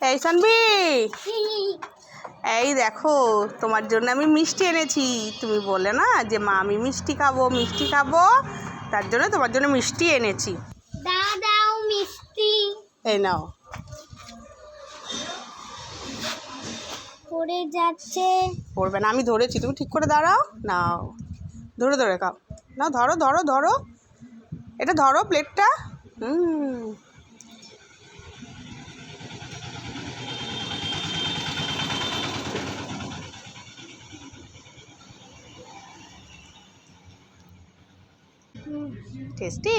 এই সানবি এই দেখো তোমার জন্য আমি মিষ্টি এনেছি। তুমি বলে না যে মা আমি মিষ্টি খাব মিষ্টি খাব। তার জন্য তোমার জন্য মিষ্টি এনেছি। দাও দাও মিষ্টি। এই নাও। পড়ে যাচ্ছে। পড়বে না আমি ধরেছি। তুমি ঠিক করে দাঁড়াও। নাও। ধরে ধরে খাও। না ধরো ধরো ধরো। এটা ধরো প্লেটটা হুম। টেস্টি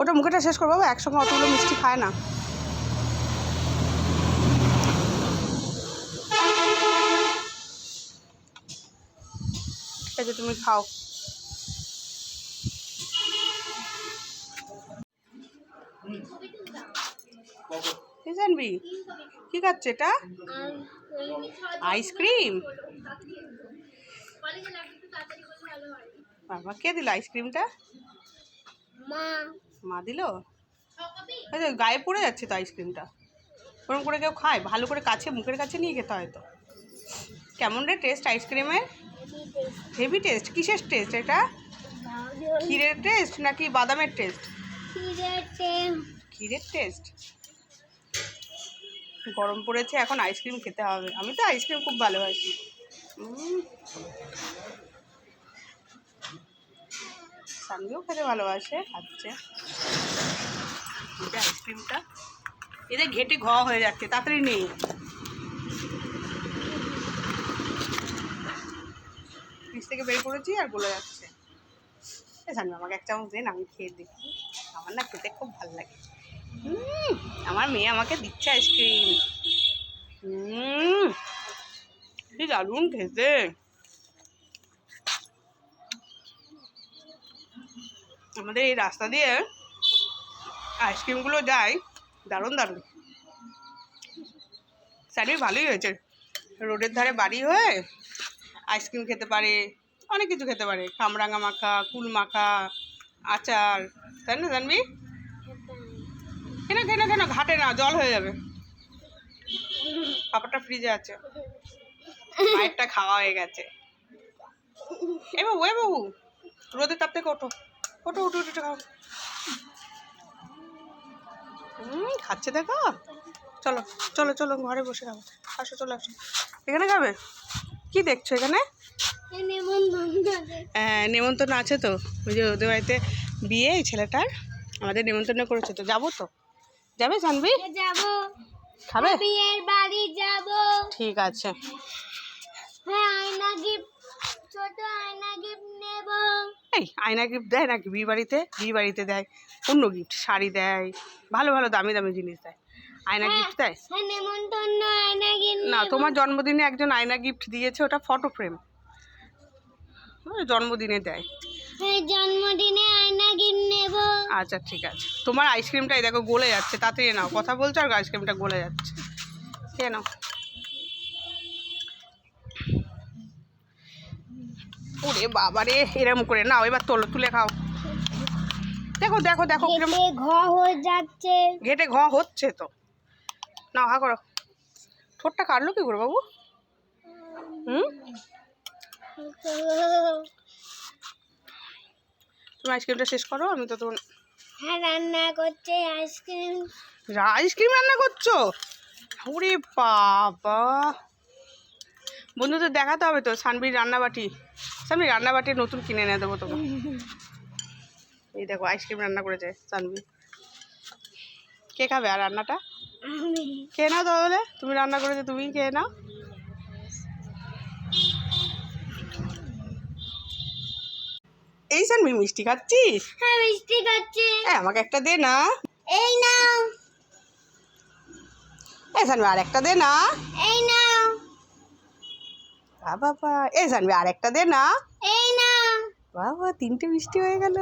ওটা মুখেটা শেষ করব একসঙ্গে অতগুলো মিষ্টি খায় না। এই যে তুমি খাও। জানবি কি খাচ্ছে এটা? আইসক্রিম বাবা কে দিল আইসক্রিমটা মা। মা দিল? যে গায়ে পড়ে যাচ্ছে তো আইসক্রিমটা ওরকম করে কেউ খায়? ভালো করে কাছে মুখের কাছে নিয়ে খেতে হয় তো। কেমন রে টেস্ট আইসক্রিমের হেভি টেস্ট কিসের টেস্ট এটা? ক্ষীরের টেস্ট নাকি বাদামের টেস্ট ক্ষীরের টেস্ট গরম পড়েছে এখন আইসক্রিম খেতে হবে। আমি তো আইসক্রিম খুব ভালোবাসি। উম। খেতে ভালোবাসে, খাচ্ছে। এটা আইসক্রিমটা। এদের ঘেটে ঘ হয়ে যাচ্ছে, তাড়াতাড়ি নেই ফ্রিজ থেকে বের করেছি আর গলে যাচ্ছে। জানি আমাকে এক চামচ দেন আমি খেয়ে দেখি। আমার না খেতে খুব ভালো লাগে। আমার মেয়ে আমাকে দিচ্ছে আইসক্রিম। হুম দারুণ খেতে। আমাদের এই রাস্তা দিয়ে আইসক্রিমগুলো যায়। দারুণ দারুণ। স্যান্ডউইচ ভালোই হয়েছে। রোডের ধারে বাড়ি হয়ে আইসক্রিম খেতে পারে, অনেক কিছু খেতে পারে। কামরাঙা মাখা, কুল মাখা, আচার। তাই না জানবি কেন কেন কেন ঘাটে না, জল হয়ে যাবে। পাপাটা ফ্রিজে আছে। মায়েরটা খাওয়া হয়ে গেছে। এ বাবু এ বাবু, রোদের তাপ থেকে ওঠো। ওঠো উঠো উঠো খাও। হুম খাচ্ছে দেখো। চলো চলো চলো ঘরে বসে খাব। আসো চলো আসো। এখানে খাবে? কি দেখছ এখানে? হ্যাঁ নেমন্তন্ন আছে তো। ওই যে ওদের বাড়িতে বিয়ে এই ছেলেটার। আমাদের নেমন্তন্ন করেছে তো। যাব তো। যাবে জানবি যাব। খাবে? বিয়ের বাড়ি যাব। ঠিক আছে। হ্যাঁ আয়না গিফট ছোট আয়না গিফট নেব। এই আয়না গিফট দেয় নাকি? বিয়ে বাড়িতে? বিয়ে বাড়িতে দেয়। অন্য গিফট শাড়ি দেয়। ভালো ভালো দামি দামি জিনিস দেয়। আয়না গিফট দেয়? হ্যাঁ নেমন্তন্ন আয়না গিফট না তোমার জন্মদিনে একজন আয়না গিফট দিয়েছে ওটা ফটো ফ্রেম জন্মদিনে দেয়। হ্যাঁ জন্মদিনে আয়না গিফট নেব। আচ্ছা ঠিক আছে। তোমার আইসক্রিমটাই দেখো গলে যাচ্ছে তাড়াতাড়ি নাও। কথা বলছো আর আইসক্রিমটা গলে যাচ্ছে। কে ওরে বাবা রে এরম করে নাও এবার তোলো তুলে খাও। দেখো দেখো দেখো ঘ হয়ে যাচ্ছে। ঘেটে ঘ হচ্ছে তো। নাও হা করো। ঠোঁটটা কাটলো কি করে বাবু? হুম? তুমি আইসক্রিমটা শেষ করো আমি তো তোমার হ্যাঁ রান্না করছে আইসক্রিম। আইসক্রিম রান্না করছ? ওরে বাবা। বন্ধুদের দেখাতে হবে তো সানবির রান্নাবাটি। সানবি রান্নাবাটি নতুন কিনে এনে দেবো তোমার এই দেখো আইসক্রিম রান্না করেছে সানবি। কে খাবে আর রান্নাটা? খেয়ে নাও তাহলে? তুমি রান্না করেছ তুমি খেয়ে নাও। এই সানবি মিষ্টি খাচ্ছিস? হ্যাঁ মিষ্টি খাচ্ছে। হ্যাঁ আমাকে একটা দে না। এই নাও। এই সানবি আর একটা দে না। এই নাও। বাবা এই জানবি আর একটা দে না। এই নাও বাবা তিনটে মিষ্টি হয়ে গেল।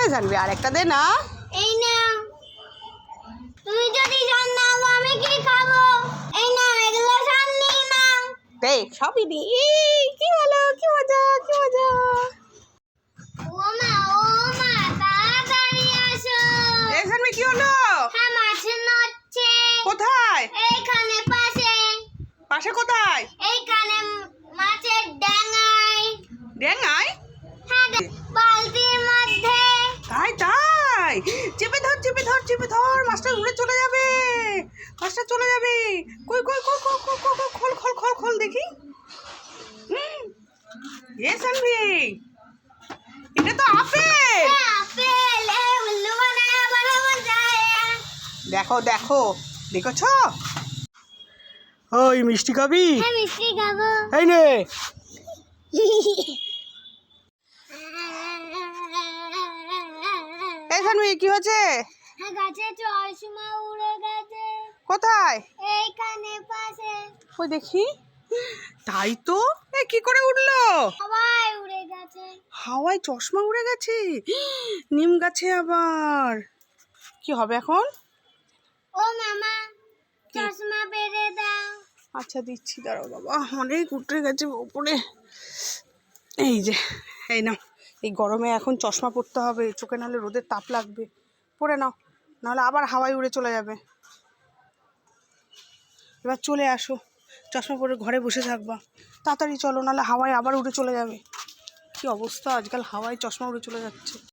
এই জানবি আর একটা দে না। এই নাও তুমি যদি জানাও আমি কি খাব? এই নাও এগুলো সব নিয়ে নাও দেখ সবই দি। কি ভালো কি মজা কি মজা। ও মা ও মা তাড়াতাড়ি আসো। এই জানবি কি হলো? হ্যাঁ মাছ নড়ছে। কোথায়? বাসা কোথায়? এইখানে মাছের ড্যাঙায় হ্যাঁ বালতির মধ্যে। তাই তাই। চেপে ধর চেপে ধর চেপে ধর মাছটা উড়ে চলে যাবে। মাছটা চলে যাবে। কই কই কই কই কই কই খোল খোল খোল খোল দেখি। হুম। এ সানভি এটা তো আপেল। হ্যাঁ, আপেল। দেখো দেখো। দেখেছ? ওই মিষ্টি খাবি? হ্যাঁ মিষ্টি খাব। এই নে। সানভি কি হয়েছে? হ্যাঁ গাছে চশমা উড়ে গেছে। কোথায়? এইখানে পাশে। ওই দেখি। তাই তো? এ কি করে উঠল উড়ে গেছে। হাওয়ায় চশমা উড়ে গেছে? নিম গাছে আবার। কি হবে এখন? ও মামা আচ্ছা দিচ্ছি, দাঁড়াও বাবা। অনেক উঠে গেছে উপরে। এই যে, এই নাও, এই গরমে এখন চশমা পরতে হবে, চোখে নাহলে রোদের তাপ লাগবে। পরে নাও, নাহলে আবার হাওয়ায় উড়ে চলে যাবে। এবার চলে আসো, চশমা পরে ঘরে বসে থাকবা। তাড়াতাড়ি চলো, নাহলে হাওয়ায় আবার উড়ে চলে যাবে। কি অবস্থা, আজকাল হাওয়ায় চশমা উড়ে চলে যাচ্ছে।